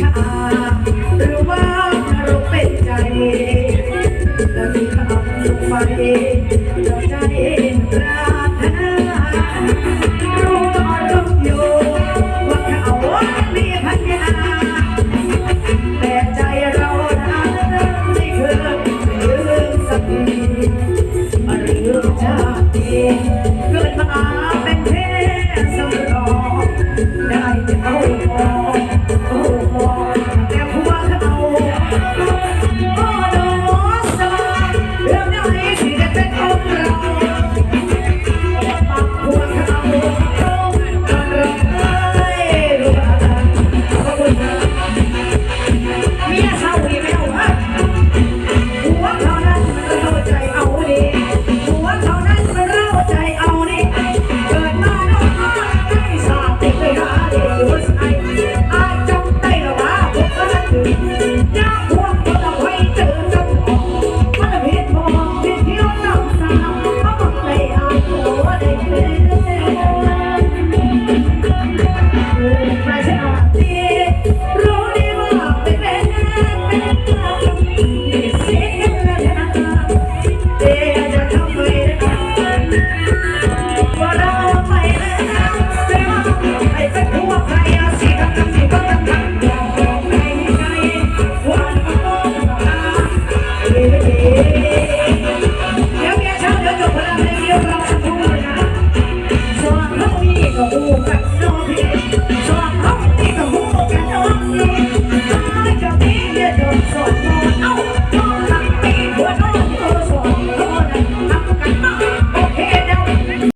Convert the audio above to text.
ชาหรือว่าเราเป็นใจแล้มีคำลงไป